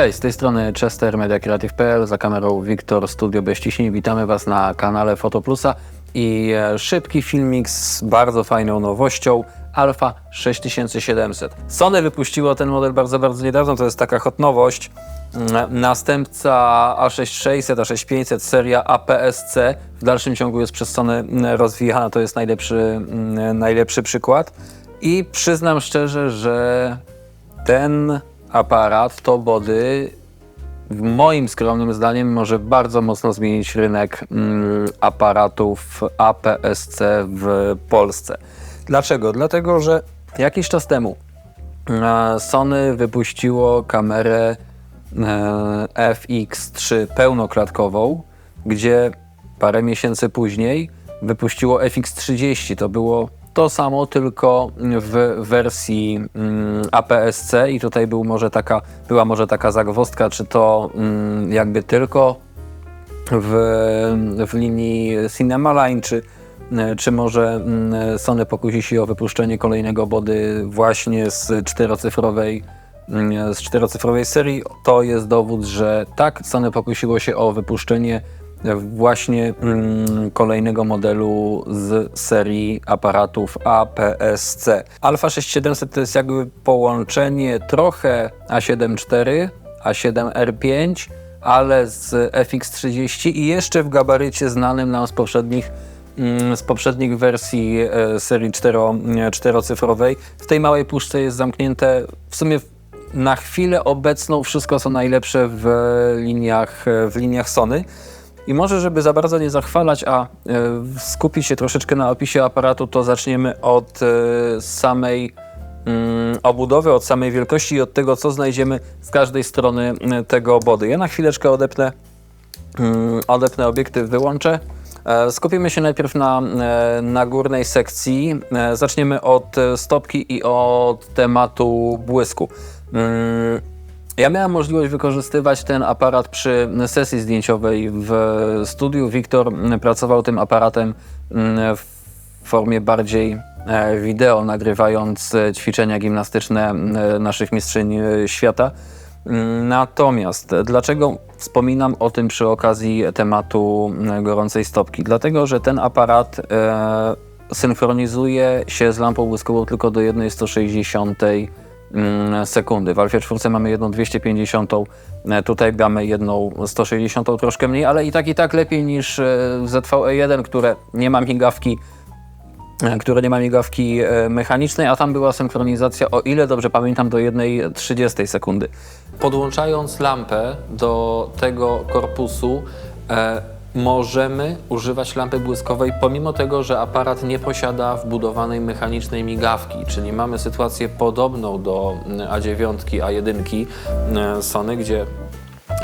Cześć, z tej strony Chester Media Creative.pl, za kamerą Wiktor Studio Bez Ciśnień. Witamy Was na kanale Fotoplusa i e, szybki filmik z bardzo fajną nowością Alpha 6700. Sony wypuściło ten model bardzo, bardzo niedawno, to jest taka hot nowość. Mm, Następca A6600, A6500, seria APS-C w dalszym ciągu jest przez Sony mm, rozwijana, to jest najlepszy, mm, najlepszy przykład. I przyznam szczerze, że ten aparat, to body, w moim skromnym zdaniem może bardzo mocno zmienić rynek mm, aparatów APS-C w Polsce. Dlaczego? Dlatego, że jakiś czas temu e, Sony wypuściło kamerę e, FX3 pełnoklatkową, gdzie parę miesięcy później wypuściło FX30. To było to samo, tylko w wersji mm, APS-C i tutaj był może taka, była może taka zagwozdka, czy to mm, jakby tylko w, w linii Cinema Line, czy, czy może mm, Sony pokusi się o wypuszczenie kolejnego body właśnie z czterocyfrowej z czterocyfrowej serii, to jest dowód, że tak, Sony pokusiło się o wypuszczenie właśnie mm, kolejnego modelu z serii aparatów APS-C. Alpha 6700 to jest jakby połączenie trochę A7 IV, A7 R5, ale z FX30 i jeszcze w gabarycie znanym nam z poprzednich mm, z poprzednich wersji e, serii cztero, nie, czterocyfrowej. W tej małej puszce jest zamknięte w sumie na chwilę obecną wszystko co najlepsze w liniach, w liniach Sony. I może, żeby za bardzo nie zachwalać, a e, skupić się troszeczkę na opisie aparatu, to zaczniemy od e, samej mm, obudowy, od samej wielkości i od tego, co znajdziemy z każdej strony e, tego body. Ja na chwileczkę odepnę, mm, odepnę obiektyw, wyłączę. Skupimy się najpierw na, na górnej sekcji. Zaczniemy od stopki i od tematu błysku. Mm, Ja miałem możliwość wykorzystywać ten aparat przy sesji zdjęciowej w studiu. Wiktor mm, pracował tym aparatem mm, w formie bardziej e, wideo, nagrywając e, ćwiczenia gimnastyczne e, naszych mistrzyń świata. Mm, Natomiast dlaczego wspominam o tym przy okazji tematu mm, gorącej stopki? Dlatego, że ten aparat synchronizuje się z lampą błyskową tylko do 1,160 mm, sekundy. W Alfie 4 mamy jedną 250, e, tutaj mamy jedną 160, troszkę mniej, ale i tak i tak lepiej niż e, w ZVE1, które nie ma migawki e, które nie ma migawki mechanicznej, a tam była synchronizacja, o ile dobrze pamiętam, do 1,30 sekundy. Podłączając lampę do tego korpusu, możemy używać lampy błyskowej, pomimo tego, że aparat nie posiada wbudowanej mechanicznej migawki, czyli mamy sytuację podobną do mm, A9, A1 e, Sony, gdzie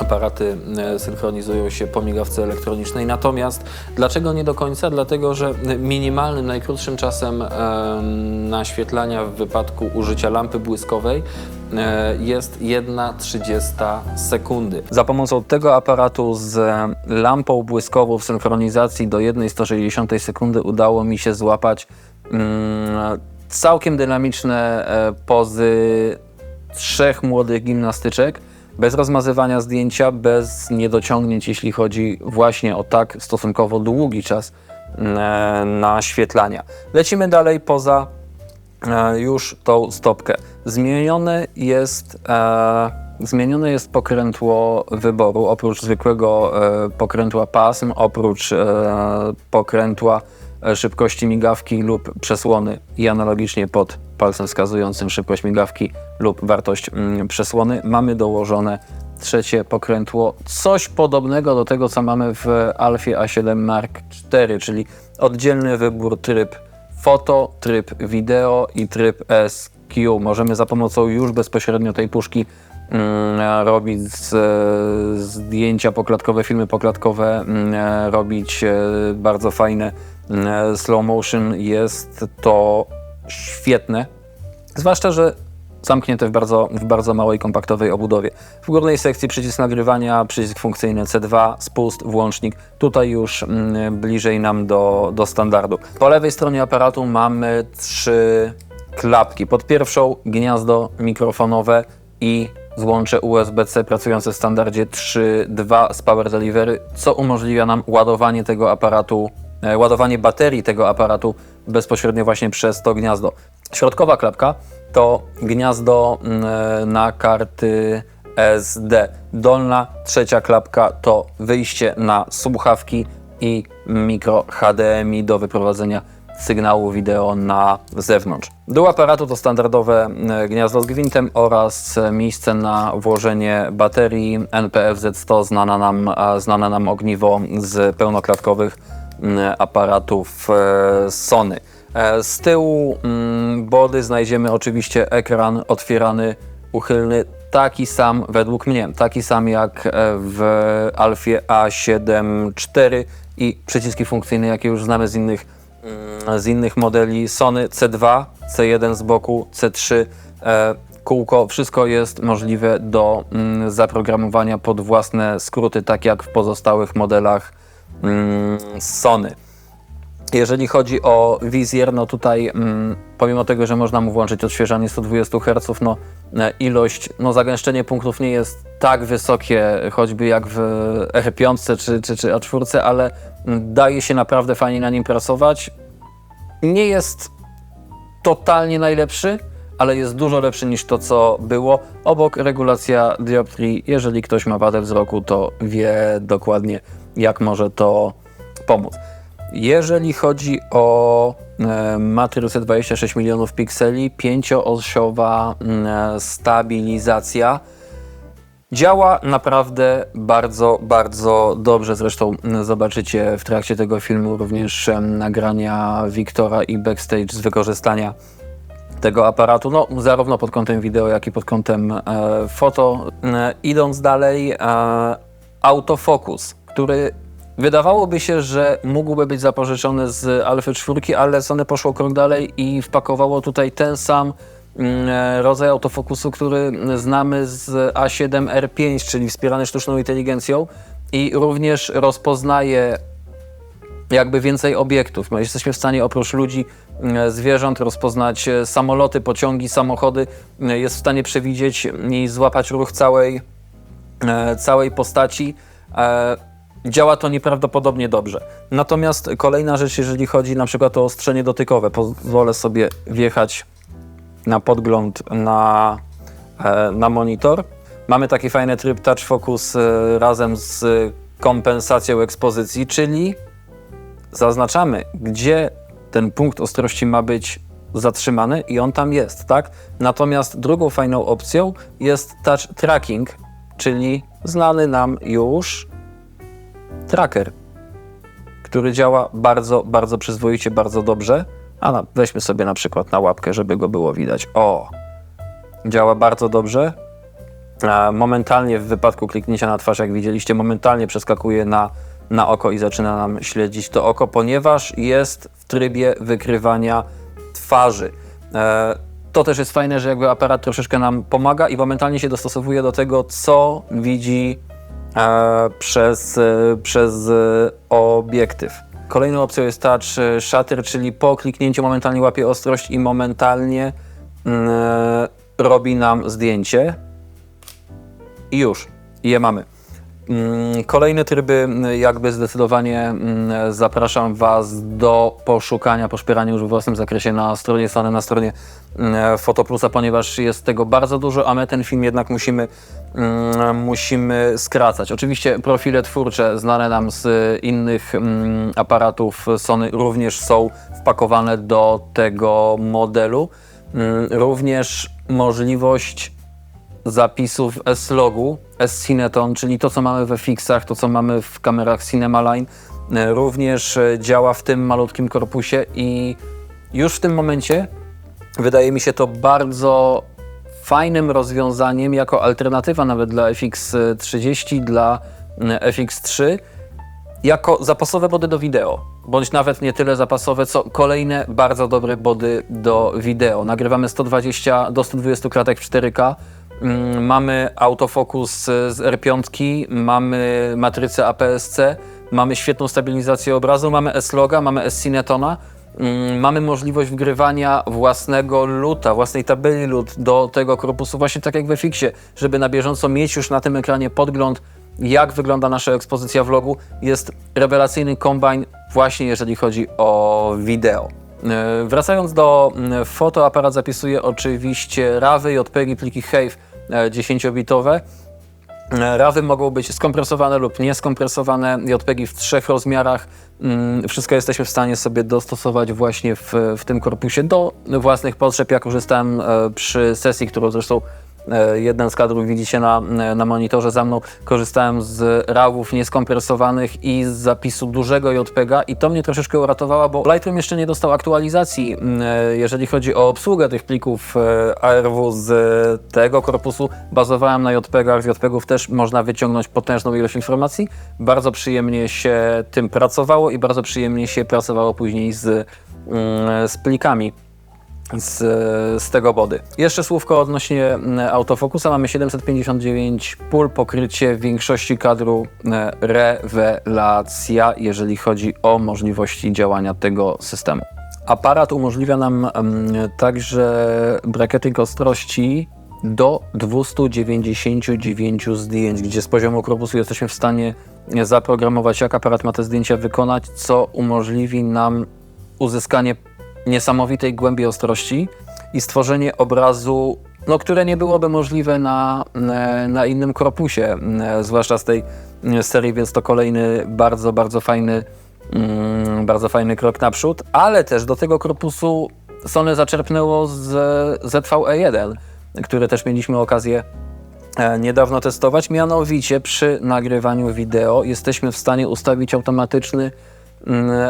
aparaty e, synchronizują się po migawce elektronicznej. Natomiast dlaczego nie do końca? Dlatego, że minimalnym, najkrótszym czasem e, naświetlania w wypadku użycia lampy błyskowej jest 1,30 sekundy. Za pomocą tego aparatu z lampą błyskową w synchronizacji do 1,160 sekundy udało mi się złapać mm, całkiem dynamiczne e, pozy trzech młodych gimnastyczek, bez rozmazywania zdjęcia, bez niedociągnięć, jeśli chodzi właśnie o tak stosunkowo długi czas e, naświetlania. Lecimy dalej poza e, już tą stopkę. Zmienione jest, e, zmienione jest pokrętło wyboru. Oprócz zwykłego e, pokrętła pasm, oprócz e, pokrętła e, szybkości migawki lub przesłony i analogicznie pod palcem wskazującym szybkość migawki lub wartość mm, przesłony mamy dołożone trzecie pokrętło, coś podobnego do tego, co mamy w Alfie A7 Mark IV, czyli oddzielny wybór tryb foto, tryb wideo i tryb SQ. Możemy za pomocą już bezpośrednio tej puszki mm, robić z, zdjęcia poklatkowe, filmy poklatkowe, mm, robić e, bardzo fajne mm, slow motion. Jest to świetne, zwłaszcza, że zamknięte w bardzo, w bardzo małej, kompaktowej obudowie. W górnej sekcji przycisk nagrywania, przycisk funkcyjny C2, spust, włącznik. Tutaj już mm, bliżej nam do, do standardu. Po lewej stronie aparatu mamy trzy klapki. Pod pierwszą gniazdo mikrofonowe i złącze USB-C pracujące w standardzie 3.2 z Power Delivery, co umożliwia nam ładowanie tego aparatu, ładowanie baterii tego aparatu bezpośrednio właśnie przez to gniazdo. Środkowa klapka to gniazdo mm, e, na karty SD. Dolna trzecia klapka to wyjście na słuchawki i mikro HDMI do wyprowadzenia sygnału wideo na zewnątrz. Dół aparatu to standardowe e, gniazdo z gwintem oraz e, miejsce na włożenie baterii NPFZ100, znana nam, znane nam ogniwo z pełnoklatkowych mm, aparatów e, Sony. E, Z tyłu mm, body znajdziemy oczywiście ekran otwierany, uchylny, taki sam według mnie, taki sam jak e, w Alfie A7 IV i przyciski funkcyjne, jakie już znamy z innych, mm, z innych modeli Sony C2, C1 z boku, C3, e, kółko, wszystko jest możliwe do mm, zaprogramowania pod własne skróty, tak jak w pozostałych modelach Sony. Jeżeli chodzi o wizjer, no tutaj mm, pomimo tego, że można mu włączyć odświeżanie 120 Hz, no e, ilość, no zagęszczenie punktów nie jest tak wysokie, choćby jak w R5 czy, czy, czy A4, ale mm, daje się naprawdę fajnie na nim pracować. Nie jest totalnie najlepszy, ale jest dużo lepszy niż to, co było. Obok regulacja dioptrii, jeżeli ktoś ma wadę wzroku, to wie dokładnie, jak może to pomóc. Jeżeli chodzi o e, matrycę 26 milionów pikseli, pięcioosiowa mm, stabilizacja działa naprawdę bardzo, bardzo dobrze. Zresztą mm, zobaczycie w trakcie tego filmu również nagrania Wiktora i backstage z wykorzystania tego aparatu, no zarówno pod kątem wideo, jak i pod kątem e, foto. E, idąc dalej, e, autofokus, który wydawałoby się, że mógłby być zapożyczony z Alfy 4, ale Sony poszło krok dalej i wpakowało tutaj ten sam mm, e, rodzaj autofokusu, który znamy z A7R5, czyli wspierany sztuczną inteligencją i również rozpoznaje jakby więcej obiektów. My jesteśmy w stanie oprócz ludzi, e, zwierząt rozpoznać e, samoloty, pociągi, samochody. Jest w stanie przewidzieć i złapać ruch całej, całej postaci. Działa to nieprawdopodobnie dobrze. Natomiast kolejna rzecz, jeżeli chodzi na przykład o ostrzenie dotykowe, pozwolę sobie wjechać na podgląd na, e, na monitor. Mamy taki fajny tryb Touch Focus e, razem z kompensacją ekspozycji, czyli zaznaczamy, gdzie ten punkt ostrości ma być zatrzymany i on tam jest, tak? Natomiast drugą fajną opcją jest touch tracking, czyli znany nam już tracker, który działa bardzo, bardzo przyzwoicie, bardzo dobrze. A na, weźmy sobie na przykład na łapkę, żeby go było widać. O! Działa bardzo dobrze. Momentalnie w wypadku kliknięcia na twarz, jak widzieliście, momentalnie przeskakuje na, na oko i zaczyna nam śledzić to oko, ponieważ jest w trybie wykrywania twarzy. E, to też jest fajne, że jakby aparat troszeczkę nam pomaga i momentalnie się dostosowuje do tego, co widzi przez, e, przez e, obiektyw. Kolejną opcją jest touch e, shutter, czyli po kliknięciu momentalnie łapie ostrość i momentalnie mm, robi nam zdjęcie. I już, je mamy. Mm, Kolejne tryby, jakby zdecydowanie mm, zapraszam Was do poszukania, poszpierania już w własnym zakresie na stronie Sony, na stronie mm, Fotoplusa, ponieważ jest tego bardzo dużo, a my ten film jednak musimy, musimy skracać. Oczywiście profile twórcze znane nam z innych aparatów Sony również są wpakowane do tego modelu. Również możliwość zapisów S-Logu, S-Cineton, czyli to, co mamy we fixach, to, co mamy w kamerach Cinemaline, e, również e, działa w tym malutkim korpusie i już w tym momencie wydaje mi się to bardzo fajnym rozwiązaniem, jako alternatywa nawet dla FX30, dla e, FX3, jako zapasowe body do wideo, bądź nawet nie tyle zapasowe, co kolejne bardzo dobre body do wideo. Nagrywamy 120 do 120 klatek w 4K, mm, mamy autofokus z R5, mamy matrycę APS-C, mamy świetną stabilizację obrazu, mamy S-Loga, mamy S-Cinetona Mm, Mamy możliwość wgrywania własnego luta, własnej tabeli lut do tego korpusu, właśnie tak jak we Fixie, żeby na bieżąco mieć już na tym ekranie podgląd, jak wygląda nasza ekspozycja vlogu. Jest rewelacyjny kombajn właśnie jeżeli chodzi o wideo. E, Wracając do foto, aparat zapisuje oczywiście RAWy, JPEG, pliki HEIF e, 10-bitowe. E, RAWy mogą być skompresowane lub nieskompresowane, JPEGi w trzech rozmiarach. Mm, Wszystko jesteśmy w stanie sobie dostosować właśnie w, w tym korpusie do własnych potrzeb. Ja korzystałem przy sesji, którą zresztą jeden z kadrów widzicie na, na monitorze za mną, korzystałem z RAWów nieskompresowanych i z zapisu dużego JPEGa i to mnie troszeczkę uratowało, bo Lightroom jeszcze nie dostał aktualizacji, mm, e, jeżeli chodzi o obsługę tych plików e, ARW z tego korpusu. Bazowałem na JPEGach, z JPEGów też można wyciągnąć potężną ilość informacji. Bardzo przyjemnie się tym pracowało i bardzo przyjemnie się pracowało później z, mm, z plikami z, z tego body. Jeszcze słówko odnośnie mm, autofokusa. Mamy 759 pól, pokrycie większości kadru e, rewelacja, jeżeli chodzi o możliwości działania tego systemu. Aparat umożliwia nam mm, także bracketing ostrości do 299 zdjęć, gdzie z poziomu korpusu jesteśmy w stanie zaprogramować, jak aparat ma te zdjęcia wykonać, co umożliwi nam uzyskanie niesamowitej głębi ostrości i stworzenie obrazu, no, które nie byłoby możliwe na, na innym korpusie, e, zwłaszcza z tej serii, więc to kolejny bardzo, bardzo fajny, mm, bardzo fajny krok naprzód, ale też do tego korpusu Sony zaczerpnęło z ZVE1, który też mieliśmy okazję e, niedawno testować. Mianowicie przy nagrywaniu wideo jesteśmy w stanie ustawić automatyczny,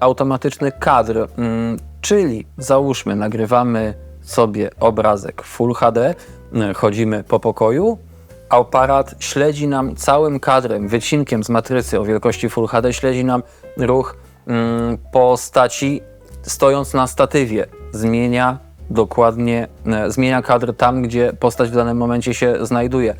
automatyczny kadr. mm, Czyli załóżmy, nagrywamy sobie obrazek Full HD, mm, chodzimy po pokoju, aparat śledzi nam całym kadrem, wycinkiem z matrycy o wielkości Full HD, śledzi nam ruch mm, postaci stojąc na statywie. Zmienia dokładnie, zmienia kadr tam, gdzie postać w danym momencie się znajduje.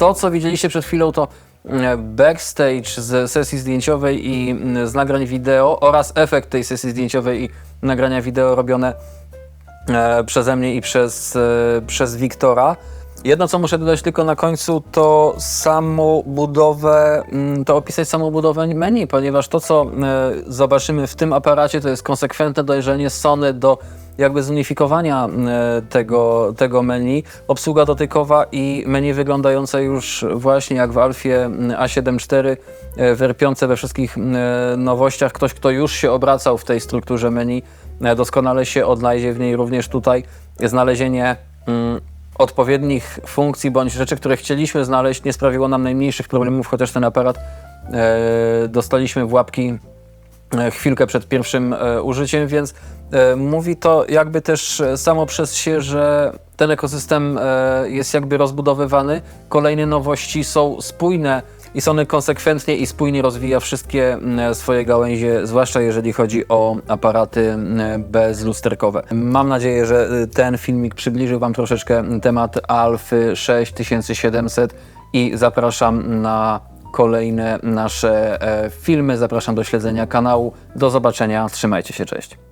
To, co widzieliście przed chwilą, to e, backstage z sesji zdjęciowej i z nagrań wideo oraz efekt tej sesji zdjęciowej i nagrania wideo robione e, przeze mnie i przez, e, przez Wiktora. Jedno, co muszę dodać tylko na końcu, to samą budowę, to opisać samą budowę menu, ponieważ to, co zobaczymy w tym aparacie, to jest konsekwentne dojrzenie Sony do jakby zunifikowania e, tego, tego menu. Obsługa dotykowa i menu wyglądające już właśnie jak w Alfie mm, A7 IV, e, wierpiące we wszystkich mm, e, nowościach. Ktoś, kto już się obracał w tej strukturze menu, doskonale się odnajdzie w niej również tutaj. Znalezienie mm, odpowiednich funkcji bądź rzeczy, które chcieliśmy znaleźć, nie sprawiło nam najmniejszych problemów, chociaż ten aparat dostaliśmy w łapki chwilkę przed pierwszym e, użyciem, więc e, mówi to jakby też e, samo przez się, że ten ekosystem e, jest jakby rozbudowywany. Kolejne nowości są spójne i Sony konsekwentnie i spójnie rozwija wszystkie swoje gałęzie, zwłaszcza jeżeli chodzi o aparaty bezlusterkowe. Mam nadzieję, że ten filmik przybliżył Wam troszeczkę temat Alfy 6700 i zapraszam na kolejne nasze e, filmy. Zapraszam do śledzenia kanału. Do zobaczenia. Trzymajcie się. Cześć.